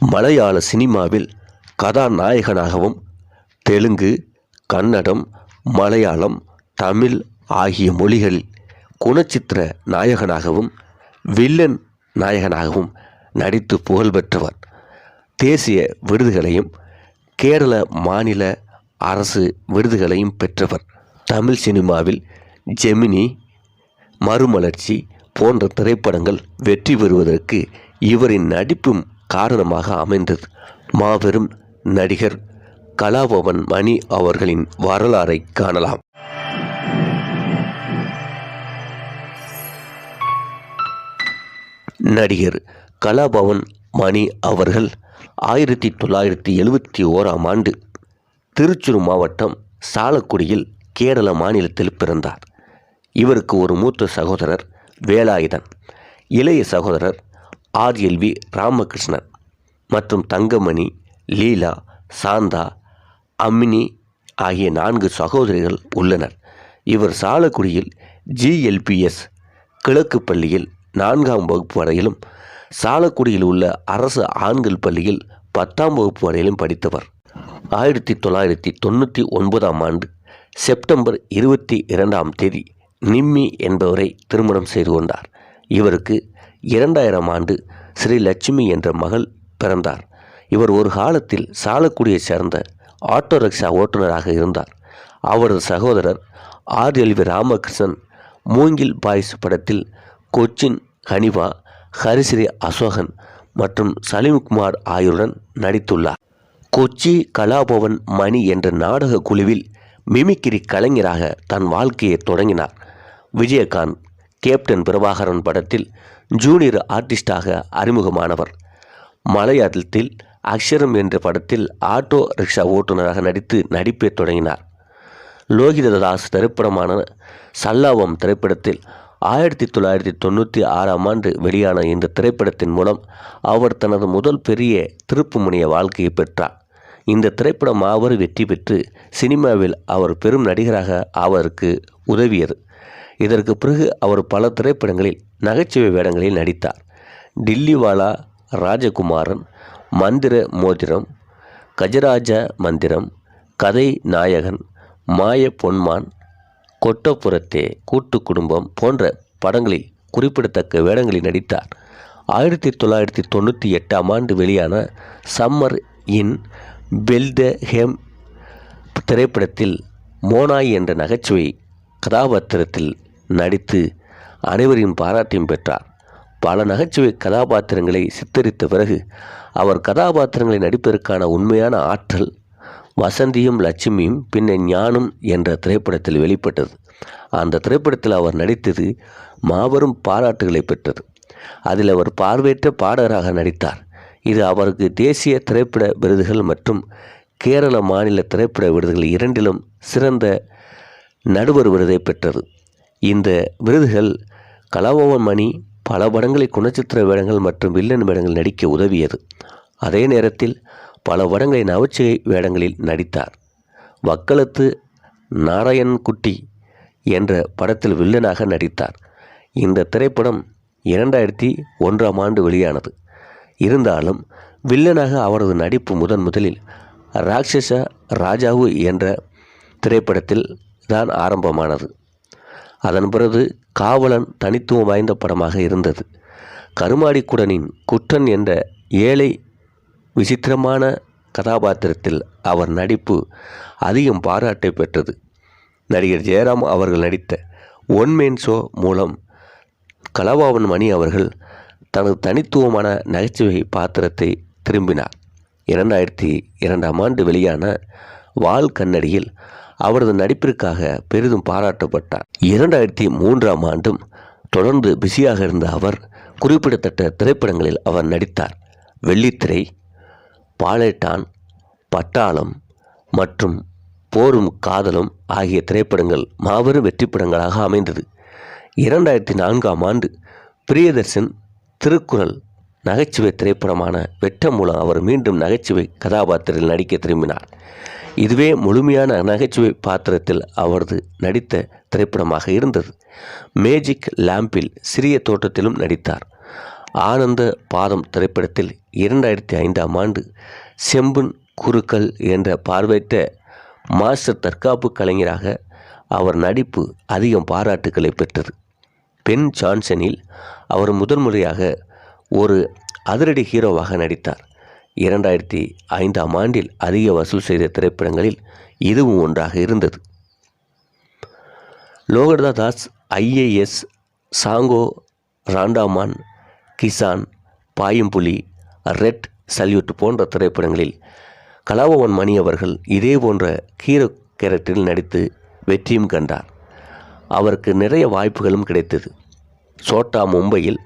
மலையாள சினிமாவில் கதாநாயகனாகவும் தெலுங்கு கன்னடம் மலையாளம் தமிழ் ஆகிய மொழிகளில் குணச்சித்திர நாயகனாகவும் வில்லன் நாயகனாகவும் நடித்து புகழ் பெற்றவர். தேசிய விருதுகளையும் கேரள மாநில அரசு விருதுகளையும் பெற்றவர். தமிழ் சினிமாவில் ஜெமினி மறுமலர்ச்சி போன்ற திரைப்படங்கள் வெற்றி பெறுவதற்கு இவரின் நடிப்பும் காரணமாக அமைந்தது. மாபெரும் நடிகர் கலாபவன் மணி அவர்களின் வரலாறை காணலாம். நடிகர் கலாபவன் மணி அவர்கள் ஆயிரத்தி தொள்ளாயிரத்தி எழுவத்தி ஓராம் ஆண்டு திருச்சூர் மாவட்டம் சாலக்குடியில் கேரள மாநிலத்தில் பிறந்தார். இவருக்கு ஒரு மூத்த சகோதரர் வேலாயுதன். இளைய சகோதரர் ஆர்எல்வி ராமகிருஷ்ணன் மற்றும் தங்கமணி லீலா சாந்தா அம்மினி ஆகிய நான்கு சகோதரிகள் உள்ளனர். இவர் சாலக்குடியில் ஜிஎல்பிஎஸ் கிழக்கு பள்ளியில் நான்காம் வகுப்பு வரையிலும் சாலக்குடியில் உள்ள அரசு ஆண்கள் பள்ளியில் பத்தாம் வகுப்பு வரையிலும் படித்தவர். ஆயிரத்தி தொள்ளாயிரத்தி தொண்ணூற்றி ஒன்பதாம் ஆண்டு செப்டம்பர் இருபத்தி இரண்டாம் தேதி நிம்மி என்பவரை திருமணம் செய்து கொண்டார். இவருக்கு இரண்டாயிரம் ஆண்டு ஸ்ரீ லட்சுமி என்ற மகள் பிறந்தார். இவர் ஒரு காலத்தில் சாலக்குடியை சேர்ந்த ஆட்டோ ரிக்ஷா ஓட்டுநராக இருந்தார். அவரது சகோதரர் ஆர். எல்வி ராமகிருஷ்ணன் மூங்கில் பாய்ஸ் படத்தில் கொச்சின் ஹனிவா ஹரிஸ்ரீ அசோகன் மற்றும் சலீம்குமார் ஆகியோருடன் நடித்துள்ளார். கொச்சி கலாபவன் மணி என்ற நாடக குழுவில் மிமிக்கிரி கலைஞராக தன் வாழ்க்கையை தொடங்கினார். விஜயகாந்த் கேப்டன் பிரபாகரன் படத்தில் ஜூனியர் ஆர்டிஸ்டாக அறிமுகமானவர். மலையாளத்தில் அக்ஷரம் என்ற படத்தில் ஆட்டோ ரிக்ஷா ஓட்டுநராக நடித்து நடிப்பை தொடங்கினார். லோகிததாஸ் திரைப்படமான சல்லாவம் திரைப்படத்தில் ஆயிரத்தி தொள்ளாயிரத்தி தொண்ணூற்றி ஆறாம் ஆண்டு வெளியான இந்த திரைப்படத்தின் மூலம் அவர் தனது முதல் பெரிய திருப்புமுனைய வாழ்க்கையை பெற்றார். இந்த திரைப்படம் அவர் வெற்றி பெற்று சினிமாவில் அவர் பெரும் நடிகராக அவருக்கு உதவியது. இதற்கு பிறகு அவர் பல திரைப்படங்களில் நகைச்சுவை வேடங்களில் நடித்தார். டில்லிவாலா ராஜகுமாரன் மந்திர மோதிரம் கஜராஜ மந்திரம் கதை நாயகன் மாய பொன்மான் கொட்டப்புறத்தே கூட்டு குடும்பம் போன்ற படங்களில் குறிப்பிடத்தக்க வேடங்களில் நடித்தார். ஆயிரத்தி தொள்ளாயிரத்தி தொண்ணூற்றி எட்டாம் ஆண்டு வெளியான சம்மர் இன் பெல்த ஹேம் திரைப்படத்தில் மோனாய் என்ற நகைச்சுவை கதாபாத்திரத்தில் நடித்து அனைவரின் பாராட்டையும் பெற்றார். பல நகைச்சுவை கதாபாத்திரங்களை சித்தரித்த பிறகு அவர் கதாபாத்திரங்களை நடிப்பதற்கான உண்மையான ஆற்றல் வசந்தியும் லட்சுமியும் பின்ன ஞானம் என்ற திரைப்படத்தில் வெளிப்பட்டது. அந்த திரைப்படத்தில் அவர் நடித்தது மாபெரும் பாராட்டுகளை பெற்றது. அதில் அவர் பார்வையற்ற பாடகராக நடித்தார். இது அவருக்கு தேசிய திரைப்பட விருதுகள் மற்றும் கேரள மாநில திரைப்பட விருதுகள் இரண்டிலும் சிறந்த நடுவர் விருதை பெற்றது. இந்த விருதுகள் கலாபவன் மணி பல படங்களில் குணச்சித்திர வேடங்கள் மற்றும் வில்லன் வேடங்கள் நடிக்க உதவியது. அதே நேரத்தில் பல படங்களை நவச்சிகை வேடங்களில் நடித்தார். வக்களத்து நாராயண்குட்டி என்ற படத்தில் வில்லனாக நடித்தார். இந்த திரைப்படம் இரண்டாயிரத்தி ஒன்றாம் ஆண்டு வெளியானது. இருந்தாலும் வில்லனாக அவரது நடிப்பு முதன் முதலில் ராட்சச ராஜாவு என்ற திரைப்படத்தில் தான் ஆரம்பமானது. அதன் பிறகு காவலன் தனித்துவம் வாய்ந்த படமாக இருந்தது. கருமாடிக்குடனின் குற்றன் என்ற ஏழை விசித்திரமான கதாபாத்திரத்தில் அவர் நடிப்பு அதிகம் பாராட்டை பெற்றது. நடிகர் ஜெயராம் அவர்கள் நடித்த ஒன் மேன் ஷோ மூலம் கலவாவன் மணி அவர்கள் தனது தனித்துவமான நகைச்சுவை பாத்திரத்தை திரும்பினார். இரண்டாயிரத்தி இரண்டாம் ஆண்டு வெளியான வால் கண்ணடியில் அவரது நடிப்பிற்காக பெரிதும் பாராட்டப்பட்டார். இரண்டாயிரத்தி மூன்றாம் ஆண்டும் தொடர்ந்து பிஸியாக இருந்த அவர் குறிப்பிடத்தக்க திரைப்படங்களில் அவர் நடித்தார். வெள்ளித்திரை பாலேட்டான் பட்டாளம் மற்றும் போரும் காதலும் ஆகிய திரைப்படங்கள் மாபெரும் வெற்றி படங்களாக அமைந்தது. இரண்டாயிரத்தி நான்காம் ஆண்டு பிரியதர்சன் திருக்குறள் நகைச்சுவை திரைப்படமான வெட்டம் மூலம் அவர் மீண்டும் நகைச்சுவை கதாபாத்திரத்தில் நடிக்க திரும்பினார். இதுவே முழுமையான நகைச்சுவை பாத்திரத்தில் அவரது நடித்த திரைப்படமாக இருந்தது. மேஜிக் லேம்பில் சிறிய தோட்டத்திலும் நடித்தார். ஆனந்த பாதம் திரைப்படத்தில் இரண்டாயிரத்தி ஐந்தாம் ஆண்டு செம்புன் குருக்கள் என்ற பார்வையிட்ட மாஸ்டர் தற்காப்பு கலைஞராக அவர் நடிப்பு அதிகம் பாராட்டுக்களை பெற்றது. பென் ஜான்சனில் அவர் முதல் முறையாக ஒரு அதிரடி ஹீரோவாக நடித்தார். இரண்டாயிரத்தி ஐந்தாம் ஆண்டில் அதிக வசூல் செய்த திரைப்படங்களில் இதுவும் ஒன்றாக இருந்தது. லோகர்தா தாஸ் ஐஏஎஸ் சாங்கோ ராண்டாமான் கிசான் பாயும்புலி ரெட் சல்யூட் போன்ற திரைப்படங்களில் கலாபவன் மணி அவர்கள் இதே போன்ற ஹீரோ கேரக்டரில் நடித்து வெற்றியும் கண்டார். அவருக்கு நிறைய வாய்ப்புகளும் கிடைத்தது. சோட்டா மும்பையில்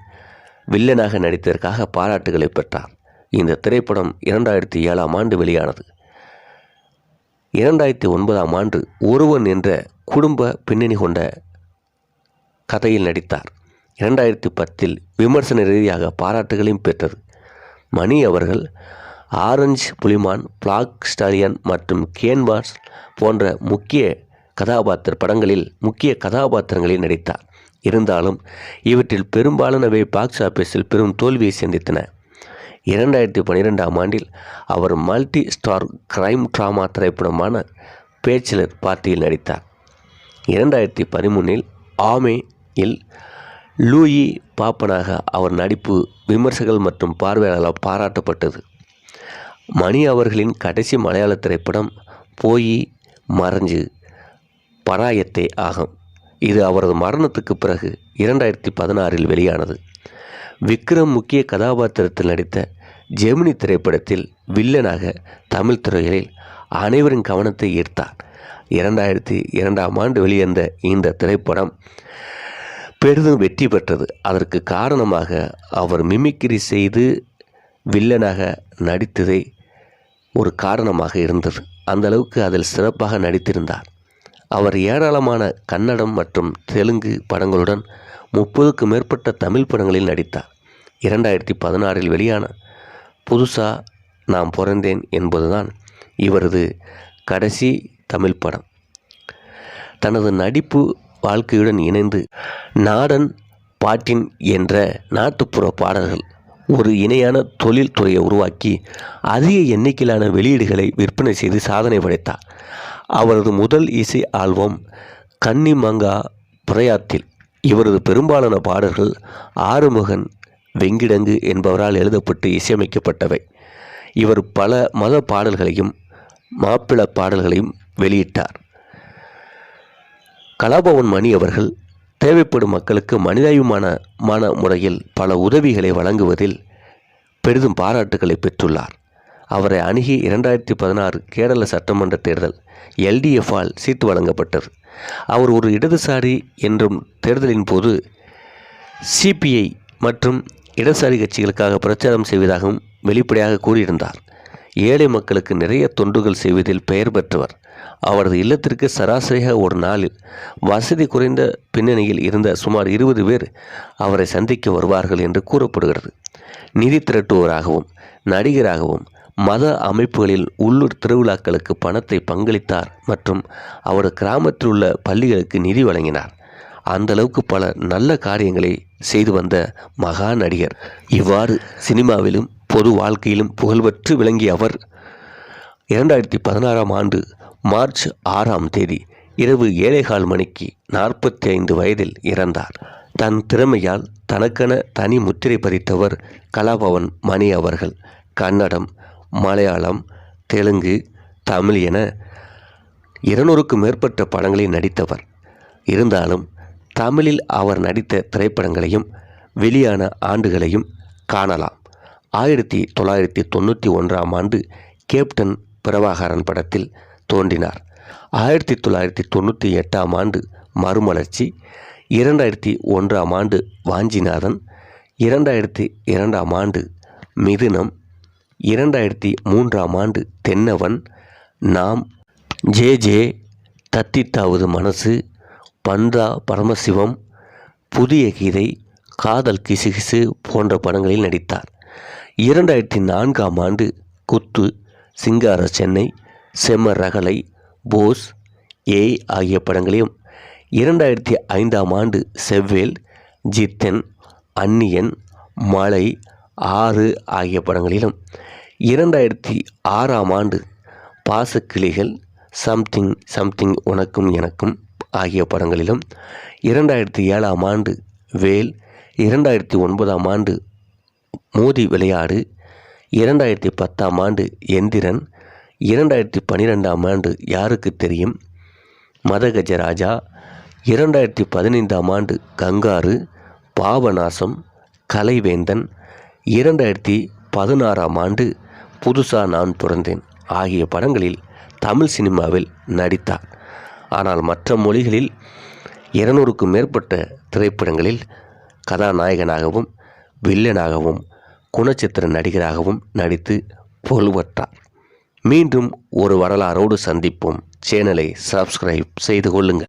வில்லனாக நடித்ததற்காக பாராட்டுகளை பெற்றார். இந்த திரைப்படம் இரண்டாயிரத்தி ஏழாம் ஆண்டு வெளியானது. இரண்டாயிரத்தி ஒன்பதாம் ஆண்டு ஒருவன் என்ற குடும்ப பின்னணி கொண்ட கதையில் நடித்தார். இரண்டாயிரத்தி பத்தில் விமர்சன ரீதியாக பாராட்டுகளையும் பெற்றது. மணி அவர்கள் ஆரஞ்சு புலிமான் பிளாக் ஸ்டாலியன் மற்றும் கேன்வாஸ் போன்ற முக்கிய கதாபாத்திர படங்களில் முக்கிய கதாபாத்திரங்களில் நடித்தார். இருந்தாலும் இவற்றில் பெரும்பாலானவை பாக்ஸ் ஆபீஸில் பெரும் தோல்வியை சந்தித்தன. இரண்டாயிரத்தி பன்னிரெண்டாம் ஆண்டில் அவர் மல்டி ஸ்டார் கிரைம் ட்ராமா திரைப்படமான பேச்சிலர் பார்ட்டியில் நடித்தார். இரண்டாயிரத்தி பதிமூணில் இல் லூயி பாப்பனாக அவர் நடிப்பு விமர்சகர்கள் மற்றும் பார்வையாளர்களால் பாராட்டப்பட்டது. மணி அவர்களின் கடைசி மலையாள திரைப்படம் போயி மறைஞ்சு பராயத்தே ஆகும். இது அவரது மரணத்துக்கு பிறகு இரண்டாயிரத்தி பதினாறில் வெளியானது. விக்ரம் முக்கிய கதாபாத்திரத்தில் நடித்த ஜெமினி திரைப்படத்தில் வில்லனாக தமிழ் துறைகளில் அனைவரின் கவனத்தை ஈர்த்தார். இரண்டாயிரத்தி இரண்டாம் ஆண்டு வெளிவந்த இந்த திரைப்படம் பெரிதும் வெற்றி பெற்றது. அதற்கு காரணமாக அவர் மிமிக்ரி செய்து வில்லனாக நடித்ததை ஒரு காரணமாக இருந்தது. அந்த அளவுக்கு அதில் சிறப்பாக நடித்திருந்தார். அவர் ஏராளமான கன்னடம் மற்றும் தெலுங்கு படங்களுடன் முப்பதுக்கு மேற்பட்ட தமிழ் படங்களில் நடித்தார். இரண்டாயிரத்தி பதினாறில் வெளியான புதுசாக நாம் பிறந்தேன் என்பதுதான் இவரது கடைசி தமிழ் படம். தனது நடிப்பு வாழ்க்கையுடன் இணைந்து நாடன் பாட்டின் என்ற நாட்டுப்புற பாடல்கள் ஒரு இணையான தொழில்துறையை உருவாக்கி அதிக எண்ணிக்கையிலான வெளியீடுகளை விற்பனை செய்து சாதனை படைத்தார். அவரது முதல் இசை ஆல்பம் கன்னி மங்கா பிரயாத்தில். இவரது பெரும்பாலான பாடல்கள் ஆறுமுகன் வெங்கிடங்கு என்பவரால் எழுதப்பட்டு இசையமைக்கப்பட்டவை. இவர் பல மத பாடல்களையும் மாப்பிள பாடல்களையும் வெளியிட்டார். கலாபவன் மணி அவர்கள் தேவைப்படும் மக்களுக்கு மனிதாயுமான முறையில் பல உதவிகளை வழங்குவதில் பெரிதும் பாராட்டுகளை பெற்றுள்ளார். அவரை அணுகி இரண்டாயிரத்தி பதினாறு கேரள சட்டமன்ற தேர்தல் எல்டிஎஃப்பால் சீட்டு வழங்கப்பட்டது. அவர் ஒரு இடதுசாரி என்றும் தேர்தலின் போது சிபிஐ மற்றும் இடதுசாரி கட்சிகளுக்காக பிரச்சாரம் செய்வதாகவும் வெளிப்படையாக கூறியிருந்தார். ஏழை மக்களுக்கு நிறைய தொண்டுகள் செய்வதில் பெயர் பெற்றவர். அவரது இல்லத்திற்கு சராசரியாக ஒரு நாளில் வசதி குறைந்த பின்னணியில் இருந்த சுமார் இருபது பேர் அவரை சந்திக்க வருவார்கள் என்று கூறப்படுகிறது. நிதி திரட்டுவோராகவும் நடிகராகவும் மத அமைப்புகளில் உள்ளூர் திருவிழாக்களுக்கு பணத்தை பங்களித்தார் மற்றும் அவர் கிராமத்தில் உள்ள பள்ளிகளுக்கு நிதி வழங்கினார். அந்த அளவுக்கு பல நல்ல காரியங்களை செய்து வந்த மகா நடிகர். இவ்வாறு சினிமாவிலும் பொது வாழ்க்கையிலும் புகழ்பெற்று விளங்கிய அவர் இரண்டாயிரத்தி பதினாறாம் ஆண்டு மார்ச் ஆறாம் தேதி இரவு ஏழேகால் மணிக்கு நாற்பத்தி ஐந்து வயதில் இறந்தார். தன் திறமையால் தனக்கென தனி முத்திரை பதித்தவர் கலாபவன் மணி அவர்கள். கன்னடம் மலையாளம் தெலுங்கு தமிழ் என இருநூறுக்கும் மேற்பட்ட படங்களில் நடித்தவர். இருந்தாலும் தமிழில் அவர் நடித்த திரைப்படங்களையும் வெளியான ஆண்டுகளையும் காணலாம். ஆயிரத்தி தொள்ளாயிரத்தி தொண்ணூற்றி ஒன்றாம் ஆண்டு கேப்டன் பிரபாகரன் படத்தில் தோன்றினார். ஆயிரத்தி தொள்ளாயிரத்தி தொண்ணூற்றி எட்டாம் ஆண்டு மறுமலர்ச்சி இரண்டாயிரத்தி ஒன்றாம் ஆண்டு வாஞ்சிநாதன் இரண்டாயிரத்தி இரண்டாம் ஆண்டு மிதுனம் இரண்டாயிரத்தி மூன்றாம் ஆண்டு தென்னவன் நாம் ஜே ஜே தத்தித்தாவது மனசு பந்தா பரமசிவம் புதிய கீதை காதல் கிசுகிசு போன்ற படங்களில் நடித்தார். இரண்டாயிரத்தி நான்காம் ஆண்டு குத்து சிங்கார சென்னை செம்ம ரகலை போஸ் ஏய் ஆகிய படங்களையும் இரண்டாயிரத்தி ஐந்தாம் ஆண்டு செவ்வேல் ஜித்தன் அந்நியன் மலை ஆறு ஆகிய படங்களிலும் இரண்டாயிரத்தி ஆறாம் ஆண்டு பாசக்கிளிகள் சம்திங் சம்திங் உனக்கும் எனக்கும் ஆகிய படங்களிலும் இரண்டாயிரத்தி ஏழாம் ஆண்டு வேல் இரண்டாயிரத்தி ஒன்பதாம் ஆண்டு மோதி விளையாடு இரண்டாயிரத்தி பத்தாம் ஆண்டு எந்திரன் இரண்டாயிரத்தி பன்னிரெண்டாம் ஆண்டு யாருக்கு தெரியும்? மதகஜராஜா இரண்டாயிரத்தி பதினைந்தாம் ஆண்டு கங்காரு பாபநாசம் கலைவேந்தன் இரண்டாயிரத்தி பதினாறாம் ஆண்டு புதுசாக நான் பிறந்தேன் ஆகிய படங்களில் தமிழ் சினிமாவில் நடித்தார். ஆனால் மற்ற மொழிகளில் இருநூறுக்கும் மேற்பட்ட திரைப்படங்களில் கதாநாயகனாகவும் வில்லனாகவும் குணச்சித்திர நடிகராகவும் நடித்து புகழ்பெற்றார். மீண்டும் ஒரு வரலாறோடு சந்திப்போம். சேனலை சப்ஸ்கிரைப் செய்து கொள்ளுங்கள்.